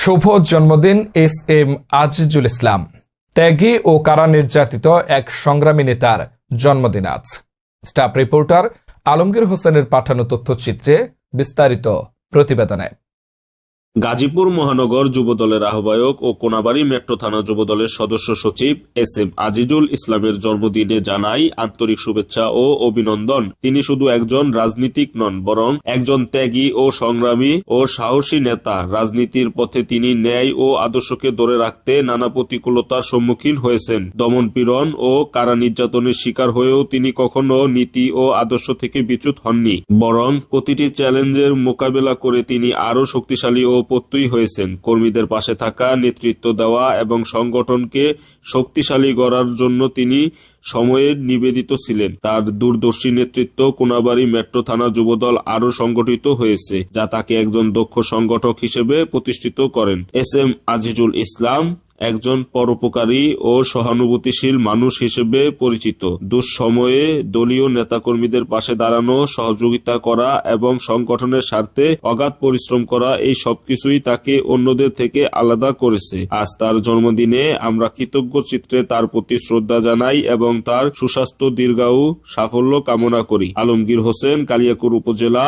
শুভ জন্মদিন, S M Azizul Islam. ত্যাগী ও কারা নির্যাতিত এক সংগ্রামী নেতার জন্মদিন আজ। স্টাফ রিপোর্টার আলমগীর হোসেনের পাঠানো তথ্যচিত্রে বিস্তারিত প্রতিবেদনে। গাজীপুর মহানগর যুবদলের আহ্বায়ক ও কোনাবাড়ী মেট্রো থানা যুবদলের সদস্য সচিব এস এম আজিজুল ইসলামের জন্মদিনে জানাই আন্তরিক শুভেচ্ছা ও অভিনন্দন। তিনি শুধু একজন রাজনীতিক নন, বরং একজন ত্যাগী ও সংগ্রামী ও সাহসী নেতা। রাজনীতির পথে তিনি ন্যায় ও আদর্শকে ধরে রাখতে নানা প্রতিকূলতার সম্মুখীন হয়েছেন। দমন পীড়ন ও কারা নির্যাতনের শিকার হয়েও তিনি কখনো নীতি ও আদর্শ থেকে বিচ্যুত হননি। বরং প্রতিটি চ্যালেঞ্জের মোকাবেলা করে তিনি আরও শক্তিশালী ও প্রত্যয়ী হয়েছেন। কর্মীদের পাশে থাকা, নেতৃত্ব দেওয়া এবং সংগঠনকে শক্তিশালী করার জন্য তিনি সময়ে নিবেদিত ছিলেন। তার দূরদর্শী নেতৃত্ব কোনাবাড়ি মেট্রো থানা যুবদল আরও সংগঠিত হয়েছে, যা তাকে একজন দক্ষ সংগঠক হিসেবে প্রতিষ্ঠিত করেন। এস এম আজিজুল ইসলাম একজন পরোপকারী ও সহানুভূতিশীল মানুষ হিসেবে পরিচিত। দুঃসময়ে দলীয় নেতাকর্মীদের পাশে দাঁড়ানো, সহযোগিতা করা এবং সংগঠনের স্বার্থে অগাধ পরিশ্রম করা, এই সবকিছুই তাকে অন্যদের থেকে আলাদা করেছে। আজ তার জন্মদিনে আমরা কৃতজ্ঞ চিত্রে তার প্রতি শ্রদ্ধা জানাই এবং তার সুস্বাস্থ্য, দীর্ঘায়ু সাফল্য কামনা করি। আলমগীর হোসেন, কালিয়াকুর উপজেলা